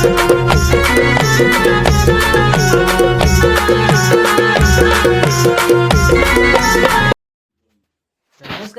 नमस्कार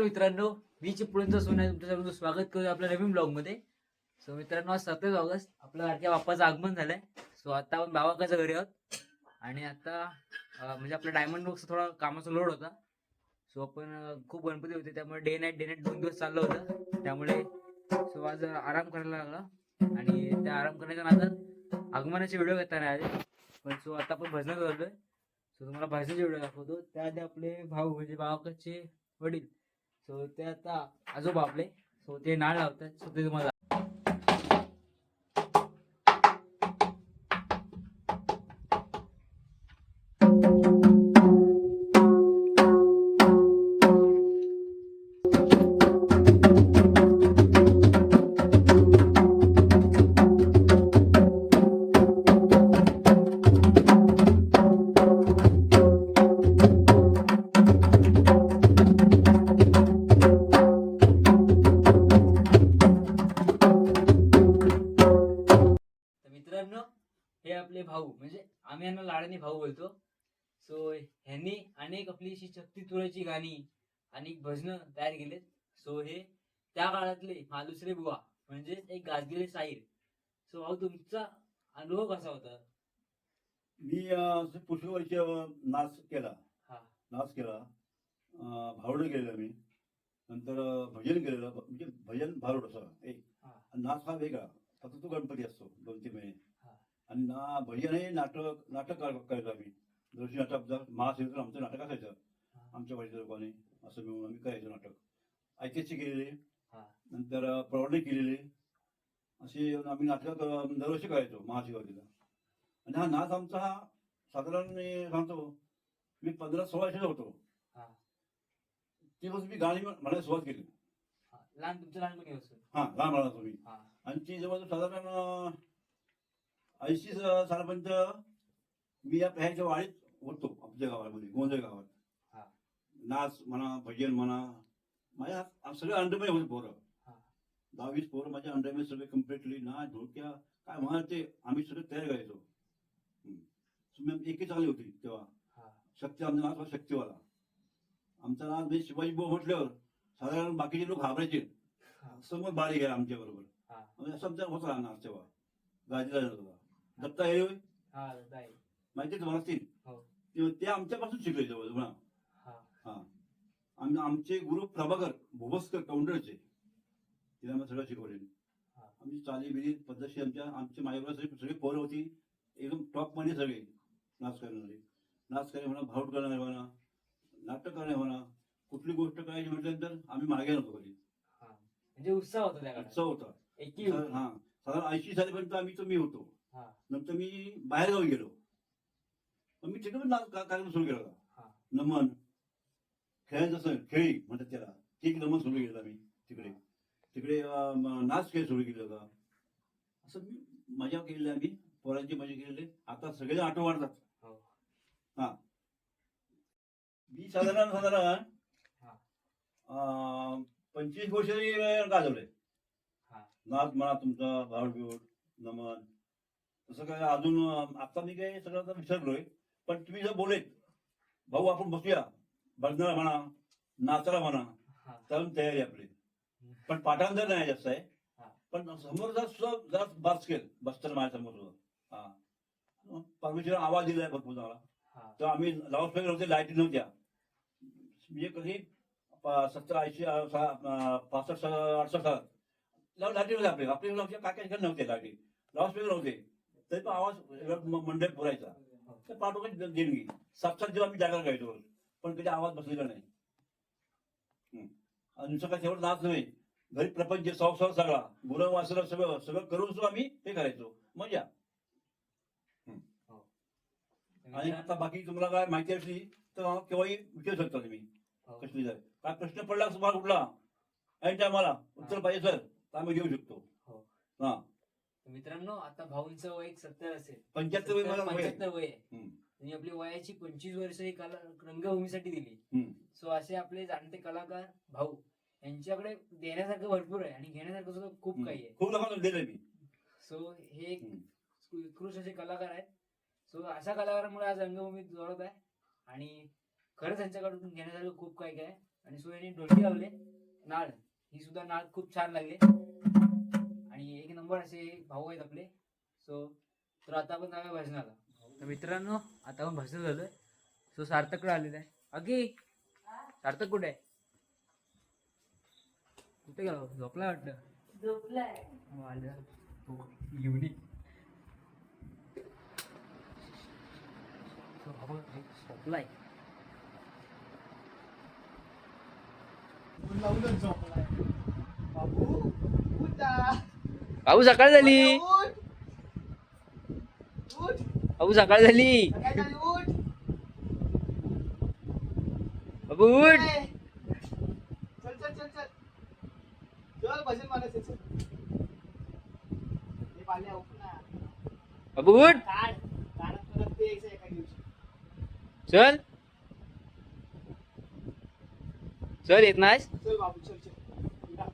मित्रांनो मी चिपळूणचा सोन्या तुमच्या सर्वांचं स्वागत करू आपल्या नवीन ब्लॉगमध्ये सो मित्रांनो आज सत्तावीस ऑगस्ट आपल्या लाडक्या बाप्पाचं आगमन झालंय. सो आता आपण बाबाकाच्या घरी आहोत. आणि आता म्हणजे आपल्या डायमंड बॉक्स थोडा कामाचा लोड होता. सो आपण खूप गणपती होते त्यामुळे डे नाईट डे नाईट दोन दिवस चाललं होतं. त्यामुळे सो आज आराम करायला लागला. आणि त्या आराम करण्याच्या नादात आगमनाचे व्हिडिओ घेताना नाही आले पण सो आता आपण भजन करतोय सो तुम्हाला भजनाचे व्हिडिओ दाखवतो. त्याआधी आपले भाऊ म्हणजे बाबाकाचे वडील. सो ते आता आजोबा आपले. सो ते नाळ लावतात. सो ते तुम्हाला तुराची गाणी अनेक भजनं तयार केलेत. सो हे त्या काळातले मालुसरे बुवा म्हणजे एक गाजलेले शाहीर सो भाऊ तुमचा अनुभव कसा होता? मी पुष्कळ वर्ष नाच केला. हा. नाच केला. अं, भारुडं केलेलं मी. नंतर भजन केलेलं. म्हणजे भजन भारुड असं एक. हा. आणि नाच हा वेगळा. फक्त तो गणपती असतो दोन तीन महिने हा. आणि ना भजन हे नाटक नाटक कर- करायचो आम्ही. जोशी नाटक जर महाशिवचं आमचं नाटक असायचं हा. आमच्या वडिला लोकांनी असं मिळून आम्ही करायचो नाटक ऐतिहासिक केलेले. नंतर प्रौढे केलेले असे आम्ही नाटक दरवर्षी करायचो महाशिवरात्रीला आणि हा नाच आमचा हा साधारण मी सांगतो मी पंधरा सोळा वर्षाचा होतो. तेव्हा मी गाणी म्हणायला सुरुवात केली हा. लहान तुमचं लहानपणी हा लहान म्हणा तुम्ही. आणि ती जवळ साधारण ऐंशी सालापर्यंत मी या ह्याच्या वाडीत होतो आमच्या गावामध्ये गोंधळ गावात. नाच म्हणा भजन म्हणा माझ्या सगळे अंडरमे होते पोरं. दहावीस पोरं माझ्या अंडरमे सगळे कम्प्लिटली ना ढोलक्या काय म्हणा ते आम्ही सगळे तयार करायचो हम्म. So मॅम एकी चांगली होती तेव्हा. शक्ती आमचा नाच शक्तीवाला आमचा नाच म्हणजे शिवाजी बुवा म्हटल्यावर साधारण बाकीचे लोक घाबरायचे. समोर बारी गेला आमच्या बरोबर हा. म्हणजे असं आमचा होता नाच तेव्हा गाजीला होता दत्ता हे हा ताई. माहिती तुम्हाला हो. ते- ते आमच्यापासून शिकले जवळ म्हणा हा. आम्ही आमचे गुरु प्रभाकर भुवस्कर कौंडरचे तिला आम्हाला सगळं शिकवले. आमची चाली बिली पद्धतशीर आमच्या आमची माझ्याबरोबर सगळी सगळी पोरं होती एकदम टॉपमध्ये सगळे नाच करणारे नाच करणे म्हणा भाऊट करणारे म्हणा नाटक करणे म्हणा कुठली गोष्ट करायची म्हटल्यानंतर आम्ही मागे नको कधी हा. म्हणजे उत्साह होता त्या काळात उत्सव होता एकी. हा साधारण ऐंशी सालीपर्यंत आम्ही तो मी होतो हा. नंतर मी बाहेर गावी गेलो पण मी तिकडे पण का- कार्यक्रम सुरू केला होता. हा. नमन खेळायचं असं खेळी म्हणतात त्याला. ते एक नमन सुरू केलं आम्ही तिकडे. तिकडे म- नाच खेळ सुरू केला होता. असं मी मजा केलेली आम्ही. पोरांची मजा केलेली आता सगळे आठवण वाढतात. हो. मी साधारण साधारण हा. पंचवीस वर्ष गाजवले हा. नाच म्हणा तुमचा भावड बिवड नमन. तसं काय अजून आता मी काय सगळं विसरलोय. पण तुम्ही जर बोलेत भाऊ आपण बसूया. बघणारा म्हणा नाचायला म्हणा हा. तर तयारी आपली. पण पाठांतर नाही जास्त आहे. हा. पण समोर जरा बास केल बसतं माझ्यासमोर. हा. परमेश्वर आवाज दिलाय भरपूर हा. तर आम्ही लाऊडस्पीकर होते लाईटी नव्हत्या. म्हणजे कधी सत्तर ऐंशी पासष्ट अडसष्ट लाईटी नव्हते आपले. आपले आमच्या काकाकडे नव्हते लाईटी लाऊडस्पीकर नव्हते. तरी पण आवाज मंडळ पुरायचा. तर पाठोपाठ देणगी. सात सात दिवस आम्ही जागा गायचो पण कधी आवाज बसलेला नाही. नुसतं काय तेवढं नाच नाही घरी प्रपंच संसार सगळा. गुरं वासरं सगळं सगळं करून सुद्धा आम्ही हे करायचो. मजा. आणि आता बाकी तुम्हाला काय माहिती असली तर केव्हाही विचारू शकता तुम्ही. हो. कसली जाय काय प्रश्न पडला तुम्हाला कुठला? ऐन टायमाला उत्तर पाहिजे सर तर आम्ही देऊ शकतो. मित्रांनो आता भाऊंचं वय सत्तर असेल. पंच्याहत्तर वय मला. पंच्याहत्तर वय आहे. आणि आपली वयाची पंचवीस वर्ष ही कला रंगभूमीसाठी दिली. सो असे आपले जाणते कलाकार भाऊ यांच्याकडे देण्यासारखं भरपूर आहे आणि घेण्यासारखं सुद्धा खूप काही आहे. खूप लोकांना दिलंय मी. सो हे एक. उत्कृष्ट असे कलाकार आहेत. सो अशा कलाकारांमुळे आज रंगभूमीत जोडत आहे आणि खरंच त्यांच्याकडून घेण्यासारखं खूप काही काय. आणि सो यांनी ढोलकी लावले. नाळ ही सुद्धा नाळ खूप छान लागले. आणि एक नंबर असे भाऊ आहेत आपले. सो तर आता आपण जाऊया भजनाला. तर मित्रांनो आता आपण झालोय सो सार्थकडे आलेला आहे. अगी सार्थक कुठे आहे? कुठे गेला झोपला वाटतं? झोपलाय. आलं. युनिक तो बाबा एक झोपलाय. बाबू सकाळ झाली. बाबू सकाळ झाली. काय झाली उठ. बाबू उठ. चल चल चल चल चल भजन मारायचं चल हे पाल्या उठ ना बाबू उठ काढ काढत परत ते यायचं एका दिवशी चल चल येत नाहीस चल बाबू चल चल उठा.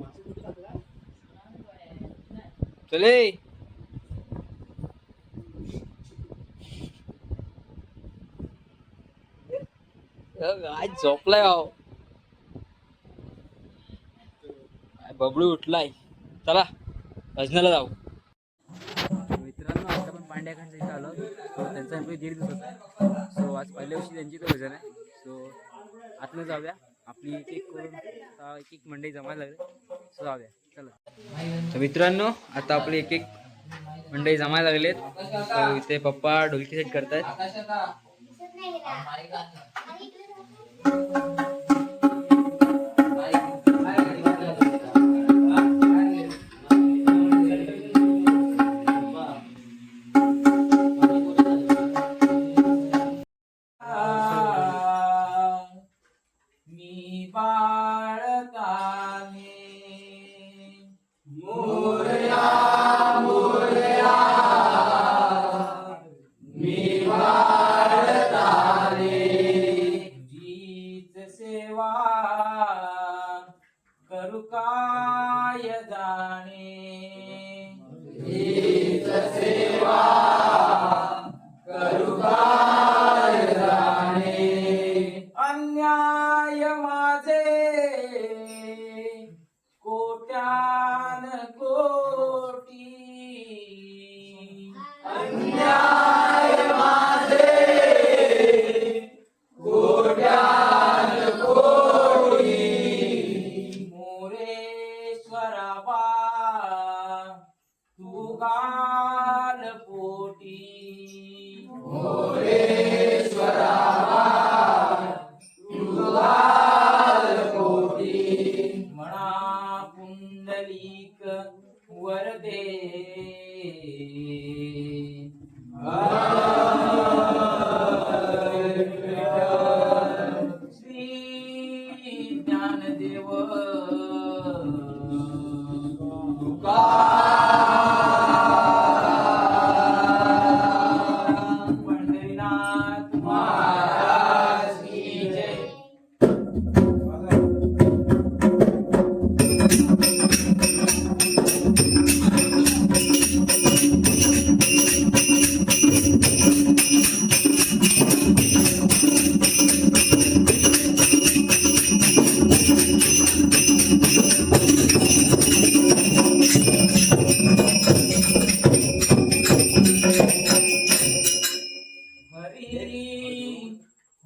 मासे कुठे टाकला? चले. आज झोपलाय भाऊ. काय उठलाय. चला भजनाला जाऊ. मित्रांनो आता पण पांड्याखांच्या इथं आलो. सो त्यांचा एवढे दीड दिवस होता. सो आज पहिल्या दिवशी त्यांची तर भजन आहे. सो आतनं जाऊया. आपली एक एक करून एक एक मंडई जमायला लागले. सो जाऊया. तर मित्रांनो आता आपले एक एक मंडई जमायला लागलेत. इथे पप्पा ढोलकी सेट करतायत.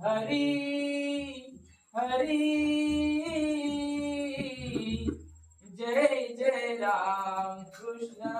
हरी हरी। जय जय राम कृष्ण।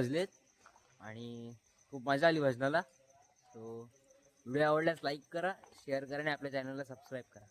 भजलेत आणि खूप मजा आली भजनाला. सो व्हिडिओ आवडल्यास लाईक करा शेअर करा आणि आपल्या चॅनलला सबस्क्राईब करा.